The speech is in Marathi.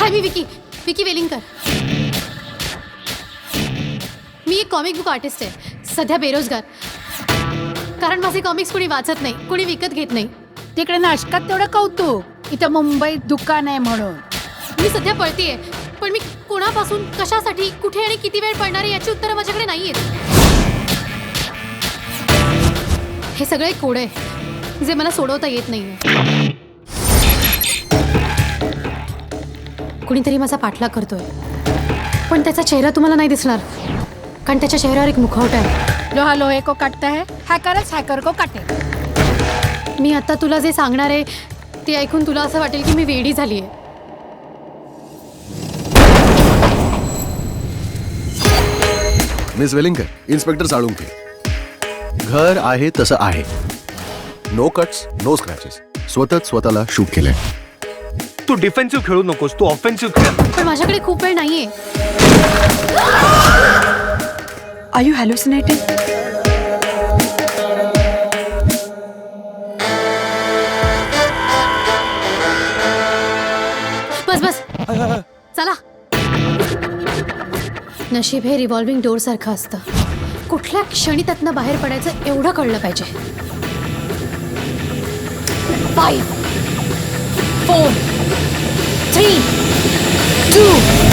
हाय मी विकी विकी वेलिंगकर मी एक कॉमिक बुक आर्टिस्ट आहे. सध्या बेरोजगार. कारण माझे कॉमिक्स कुणी वाचत नाही कुणी विकत घेत नाही. तिकडे नाशकात तेवढं कौतुक. इथं मुंबईत दुकान आहे म्हणून. मी सध्या पळतीये पण मी कोणापासून कशासाठी कुठे आणि किती वेळ पडणार आहे याची उत्तरं माझ्याकडे नाही आहेत हे सगळे कोड. आहे जे मला सोडवता येत नाहीये. कुणीतरी माझा पाठलाग करतोय. पण त्याचा चेहरा तुम्हाला नाही दिसणार. कारण त्याच्या चेहऱ्यावर एक मुखवटा आहे. लोहा लोहे को काटता है हॅकरच हॅकर को काटे. मी आता तुला जे सांगणार आहे ते ऐकून तुला असं वाटेल की मी वेडी झाली आहे मिस वेलिंगकर इन्स्पेक्टर साळुंके घर आहे तसं आहे. नो कट्स नो स्क्रॅचेस स्वतःच स्वतःला शूट केलंय. तू डिफेन्सिव्ह खेळू नकोस तू ऑफेन्सिव्ह खेळ. पण माझ्याकडे खूप वेळ नाहीये. Are you hallucinating? बस बस. चला. नशीब हे रिव्हॉल्विंग डोर सारखं असतं. कुठल्या क्षणी त्यातनं बाहेर पडायचं एवढं कळलं पाहिजे. Five, four, three, two.